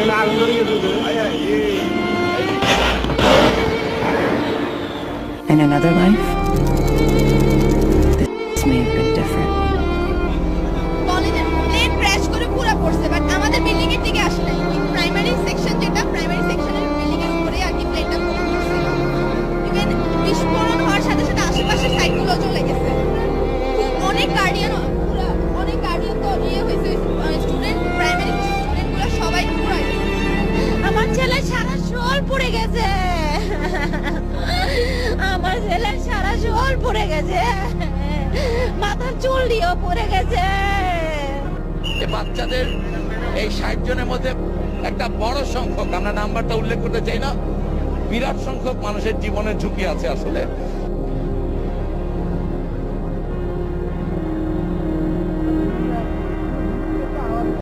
In another life, this may have been different. কলেজের plane crash করে পুরো পড়ছে বাট আমাদের বিল্ডিং এর দিকে আসে নাই। প্রাইমারি সেকশন যেটা প্রাইমারি সেকশনের বিল্ডিং এর উপরে আর কি প্লেনটা পড়ছিল ইভেন বিস্ফোরণ হওয়ার সাথে সাথে আশেপাশের সাইডগুলো চলে গেছে। অনেক গার্ডিয়ান শোল পড়ে গেছে। মাথার চুল দিয়েও পড়ে গেছে। বাচ্চাদের এই ষাট জনের মধ্যে একটা বড় সংখ্যক, আমরা নাম্বারটা উল্লেখ করতে চাই না, বিরাট সংখ্যক মানুষের জীবনের ঝুঁকি আছে আসলে।